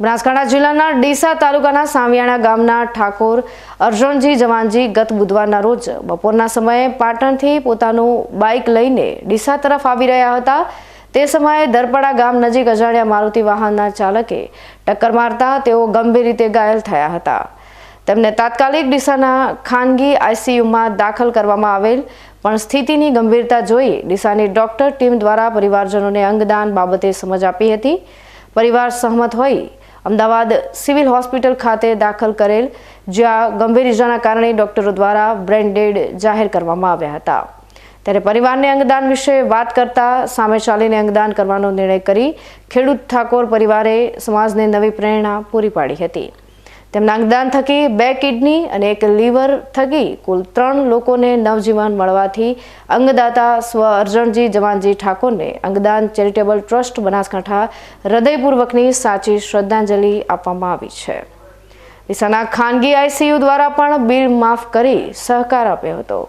બનાસકાંઠા જિલ્લાના ડીસા તાલુકાના સામિયાણા ગામના ઠાકોર અર્જણજી જવાનજી ગત બુધવારના રોજ બપોરના સમયે પાટણથી પોતાનું બાઇક લઈને ડીસા તરફ આવી રહ્યા હતા. તે સમયે દરપડા ગામ નજીક અજાણ્યા મારુતિ વાહનના ચાલકે ટક્કર મારતા તેઓ ગંભીર રીતે ઘાયલ થયા હતા. તેમને તાત્કાલિક ડીસાના ખાનગી આઈસીયુમાં દાખલ કરવામાં આવેલ, પણ સ્થિતિની ગંભીરતા જોઈ ડીસાની ડોક્ટર ટીમ દ્વારા પરિવારજનોને અંગદાન બાબતે સમજ આપી હતી. પરિવાર સહમત હોઈ અમદાવાદ સિવિલ હોસ્પિટલ ખાતે દાખલ કરેલ, જ્યાં ગંભીર ઇજાના કારણે ડોક્ટરો દ્વારા બ્રેન્ડેડ જાહેર કરવામાં આવ્યા હતા. ત્યારે પરિવારને અંગદાન વિશે વાત કરતા સામે ચાલીને અંગદાન કરવાનો નિર્ણય કરી ખેડૂત ઠાકોર પરિવારે સમાજને નવી પ્રેરણા પૂરી પાડી હતી. તેમના અંગદાન થકી બે કિડની અને એક લીવર થકી કુલ ત્રણ લોકોને નવજીવન મળવાથી અંગદાતા સ્વ અર્જણજી જવાનજી ઠાકોરને અંગદાન ચેરિટેબલ ટ્રસ્ટ બનાસકાંઠા હૃદયપૂર્વકની સાચી શ્રદ્ધાંજલિ આપવામાં આવી છે. ડીસાના ખાનગી આઈસીયુ દ્વારા પણ બિલ માફ કરી સહકાર આપ્યો હતો.